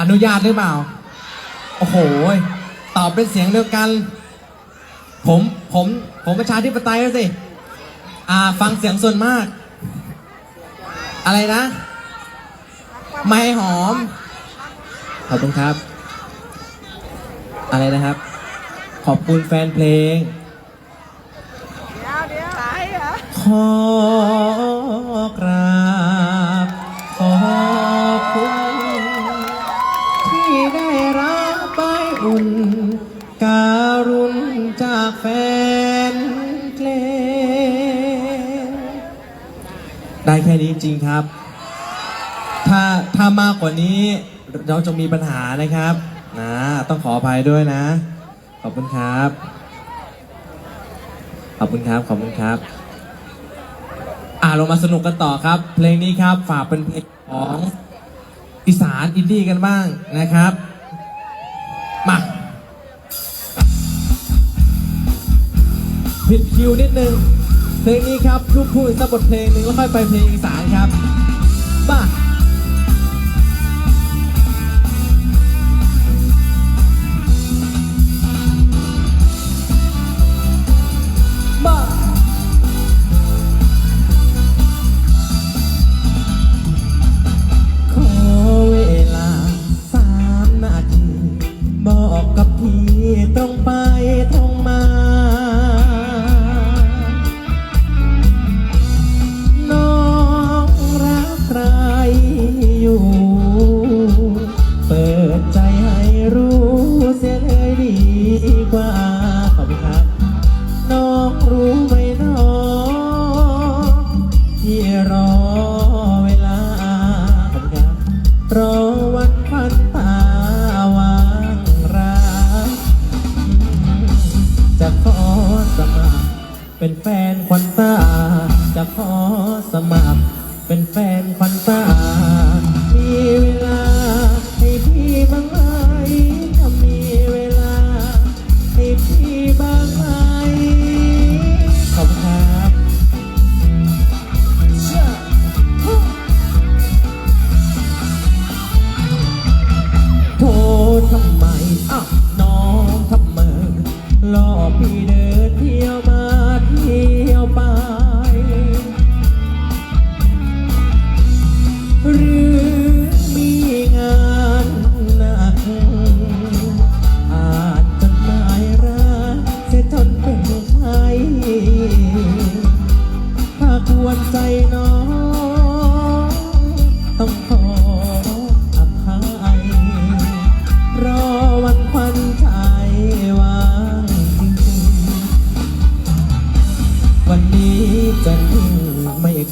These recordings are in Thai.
อนุญาตหรือเปล่า โอ้โห ตอบเป็นเสียงเดียวกัน ผม ผม ผมประชาธิปไตยแล้วสิ อ่า ฟังเสียงส่วนมาก อะไรนะ ไม่หอม ขอบคุณครับ อะไรนะครับ ขอบคุณแฟนเพลงเดี๋ยวเดี๋ยวหายเหรอขอกรา จากแฟนเพลงได้แค่นี้จริงครับ ถ้าถ้ามากกว่านี้เราจะมีปัญหานะครับนะต้องขออภัยด้วยนะ ขอบคุณครับ ขอบคุณครับ ขอบคุณครับ อ่าเรามาสนุกกันต่อครับ เพลงนี้ครับ ฝากเป็นเพลงของอีสานอินดี้กันบ้างนะครับ ผิดคิวนิดนึง เพลงนี้ครับลูกทุ่งอีกสักบทเพลงหนึ่งแล้วค่อยไปเพลงอีสานครับบ้า ดใจให้รู้เสียเลยดีกว่า ขอบคุณครับ น้องรู้ไหมน้องที่รอเวลา ขอบคุณครับ รอวันพันตาวางรักจะขอสมัครเป็นแฟนควันตา จะขอสมัครเป็นแฟนควันตา มีเวลา พี่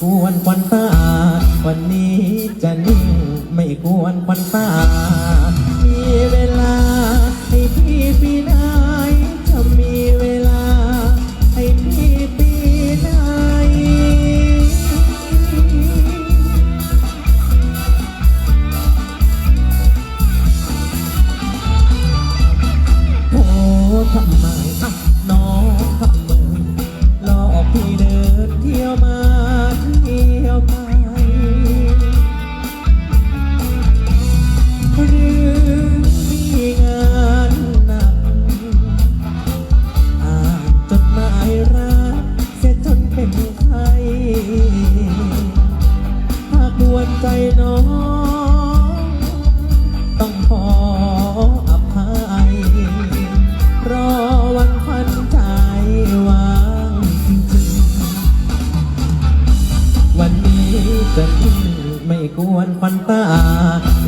ไม่ควรควันตา วันนี้จะนิ่งไม่ควรควันตา มีเวลาให้พี่ปีไหนจะมีเวลาให้พี่ปีไหนโอ้ทำ น้องต้องขออภัย รอวันควันใจวางจริงวันนี้จะนิ่งไม่กวนควันตา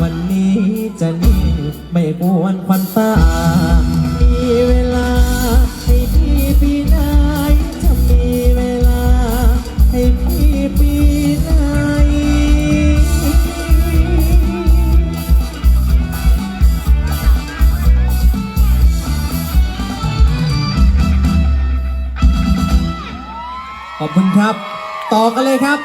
วันนี้จะนิ่งไม่กวนควันตา อบคุณครับ ต่อกันเลยครับ